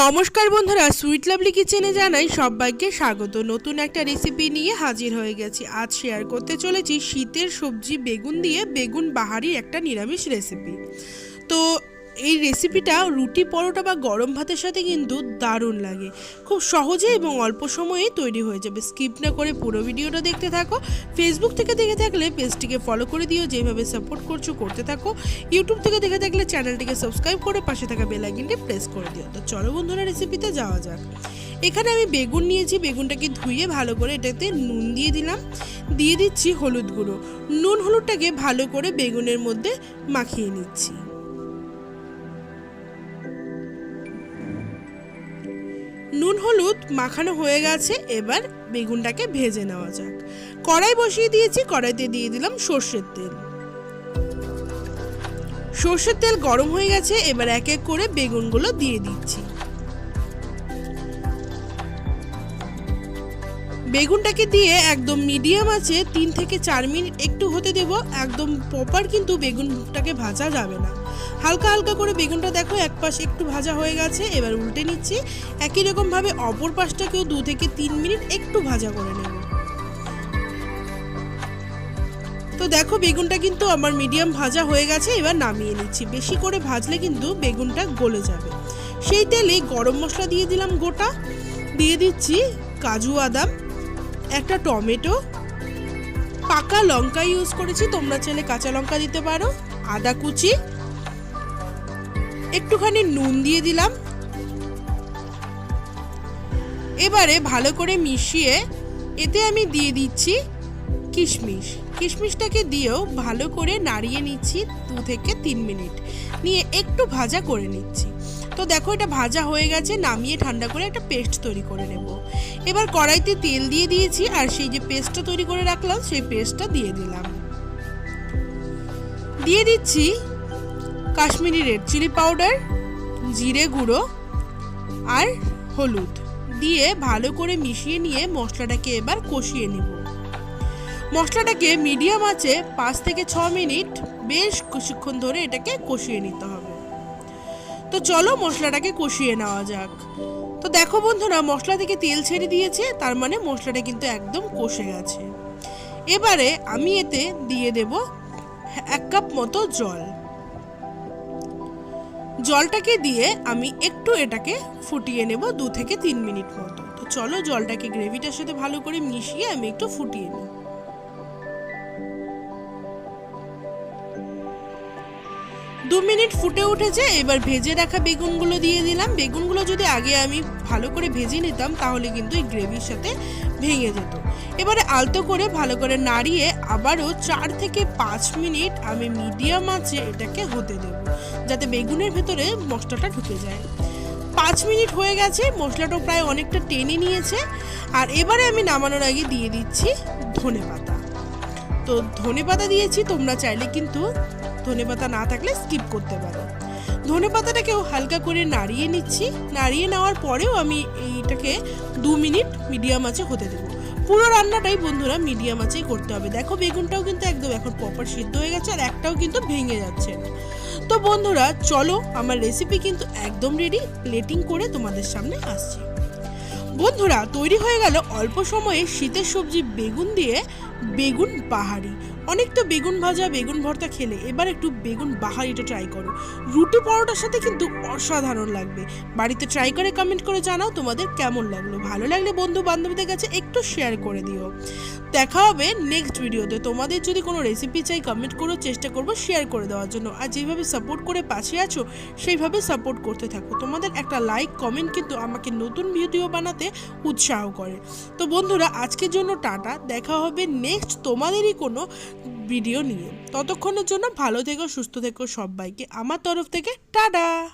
নমস্কার বন্ধুরা sweet lovely কিচেনে জানাই সবাইকে স্বাগত। নতুন একটা রেসিপি নিয়ে হাজির হয়ে গেছি। আজ শেয়ার করতে চলেছি শীতের সবজি বেগুন দিয়ে বেগুন বাহারির একটা নিরামিষ রেসিপি তো এই রেসিপিটা রুটি পরোটা বা গরম ভাতের সাথে কিন্তু দারুণ লাগে। খুব সহজে এবং অল্প সময়েই তৈরি হয়ে যাবে। স্কিপ না করে পুরো ভিডিওটা দেখতে থাকো। ফেসবুক থেকে দেখে থাকলে পেজটিকে ফলো করে দিও। যেভাবে সাপোর্ট করছ, করতে থাকো। ইউটিউব থেকে দেখে থাকলে চ্যানেলটিকে সাবস্ক্রাইব করে পাশে থাকা বেল আইকনটি প্রেস করে দিও। তো চলো বন্ধুরা রেসিপিতে যাওয়া যাক। এখানে আমি বেগুন নিয়েছি। বেগুনটাকে ধুয়ে ভালো করে এটাতে নুন দিয়ে দিলাম। দিয়ে দিচ্ছি হলুদ গুঁড়ো। নুন হলুদটাকে ভালো করে বেগুনের মধ্যে মাখিয়ে নিচ্ছি। নুন, হলুদ মাখানো হয়ে গেছে, এবার বেগুনটাকে ভেজে নেওয়া যাক। কড়াই বসিয়ে দিয়েছি, কড়াইতে দিয়ে দিলাম সর্ষের তেল। সর্ষের তেল গরম হয়ে গেছে, এবার এক এক করে বেগুনগুলো দিয়ে দিচ্ছি। বেগুনটাকে দিয়ে একদম মিডিয়াম আছে, তিন থেকে চার মিনিট একটু হতে দেব। একদম প্রপার কিন্তু বেগুনটাকে ভাজা যাবে না। হালকা হালকা করে বেগুনটা দেখো, এক পাশ একটু ভাজা হয়ে গেছে, এবার উল্টে নিচ্ছি। একই রকমভাবে অপর পাশটাকেও দু থেকে তিন মিনিট একটু ভাজা করে নেব। তো দেখো, বেগুনটা কিন্তু আমার মিডিয়াম ভাজা হয়ে গেছে, এবার নামিয়ে নিচ্ছি। বেশি করে ভাজলে কিন্তু বেগুনটা গলে যাবে। সেই তেলে গরম মশলা দিয়ে দিলাম গোটা। দিয়ে দিচ্ছি কাজু বাদাম। একটা টমেটো, পাকা লঙ্কা ইউজ করেছি, তোমরা চাইলে কাঁচা লঙ্কা দিতে পারো, আদা কুচি, একটুখানি নুন দিয়ে দিলাম। এবারে ভালো করে মিশিয়ে এতে আমি দিয়ে দিচ্ছি কিশমিশ। কিশমিশটাকে দিয়েও ভালো করে নাড়িয়ে নিচ্ছি দু থেকে তিন মিনিট। নিয়ে একটু ভাজা করে নিচ্ছি। তো দেখো এটা ভাজা হয়ে গেছে, নামিয়ে ঠান্ডা করে একটা পেস্ট তৈরি করে নেব। এবার কড়াইতে তেল দিয়ে দিয়েছি, আর সেই যে পেস্টটা তৈরি করে রাখলাম, সেই পেস্টটা দিয়ে দিলাম। দিয়ে দিচ্ছি কাশ্মীরি রেড চিলি পাউডার, জিরে গুঁড়ো, আর হলুদ। দিয়ে ভালো করে মিশিয়ে নিয়ে মশলাটাকে এবার কষিয়ে নেব। মশলাটাকে মিডিয়াম আছে পাঁচ থেকে ছ মিনিট বেশ কিছুক্ষণ ধরে এটাকে কষিয়ে নিতে হবে। তো চলো মশলাটাকে কষিয়ে নেওয়া যাক। তো দেখো বন্ধুরা, মশলা থেকে তেল ছেড়ে দিয়েছে, তার মানে মশলাটা কিন্তু একদম কষে গেছে। এবারে আমি এতে দিয়ে দেব এক কাপ মতো জল। জলটাকে দিয়ে আমি একটু এটাকে ফুটিয়ে নেব দু থেকে তিন মিনিট মতো। তো চলো জলটাকে গ্রেভিটার সাথে ভালো করে মিশিয়ে আমি একটু ফুটিয়ে নিই। দু মিনিট ফুটে উঠেছে, এবার ভেজে রাখা বেগুনগুলো দিয়ে দিলাম। বেগুনগুলো যদি আগে আমি ভালো করে ভেজে নিতাম, তাহলে কিন্তু এই গ্রেভির সাথে ভেঙে যেত। এবারে আলতো করে ভালো করে নাড়িয়ে আবারও চার থেকে পাঁচ মিনিট আমি মিডিয়াম আঁচে এটাকে হতে দেব, যাতে বেগুনের ভেতরে মশলাটা ঢুকে যায়। পাঁচ মিনিট হয়ে গেছে মশলাটা প্রায় অনেকটা টেনে নিয়েছে। আর এবারে আমি নামানোর আগে দিয়ে দিচ্ছি ধনে পাতা। তো ধনে পাতা দিয়েছি, তোমরা চাইলে কিন্তু ধনে পাতা না থাকলে স্কিপ করতে পারো। ধনে পাতাটাকেও হালকা করে নাড়িয়ে নিচ্ছি। নাড়িয়ে নেওয়ার পরেও আমি এইটাকে দু মিনিট মিডিয়াম আঁচে হতে দেবো। পুরো রান্নাটাই বন্ধুরা মিডিয়াম আঁচেই করতে হবে। দেখো বেগুনটাও কিন্তু একদম এখন প্রপার সিদ্ধ হয়ে গেছে আর একটাও কিন্তু ভেঙে যাচ্ছে তো বন্ধুরা, চলো আমার রেসিপি কিন্তু একদম রেডি প্লেটিং করে তোমাদের সামনে আসছি। বন্ধুরা, তৈরি হয়ে গেল অল্প সময়ে শীতের সবজি বেগুন দিয়ে বেগুন বাহারি অনেক তো বেগুন ভাজা, বেগুন ভর্তা খেলে এবার একটু বেগুন বাহারিটা ট্রাই করো। রুটি পরোটার সাথে কিন্তু অসাধারণ লাগবে। বাড়িতে ট্রাই করে কমেন্ট করে জানাও তোমাদের কেমন লাগল। ভালো লাগলে বন্ধু বান্ধবীদের কাছে একটু শেয়ার করে দিও। দেখা হবে নেক্সট ভিডিওতে তোমাদের যদি কোনো রেসিপি চাই কমেন্ট করো চেষ্টা করব শেয়ার করে দেওয়ার জন্য। আর যেভাবে সাপোর্ট করে পাশে আছো, সেইভাবে সাপোর্ট করতে থাকো। তোমাদের একটা লাইক কমেন্ট কিন্তু আমাকে নতুন ভিডিও বানাতে উৎসাহ করে। তো বন্ধুরা, আজকের জন্য টাটা। দেখা হবে নেক্সট তোমাদেরই কোনো ভিডিও নিয়ে। ততক্ষণের জন্য ভালো থেকো, সুস্থ থেকো সবাইকে। আমার তরফ থেকে টাটা!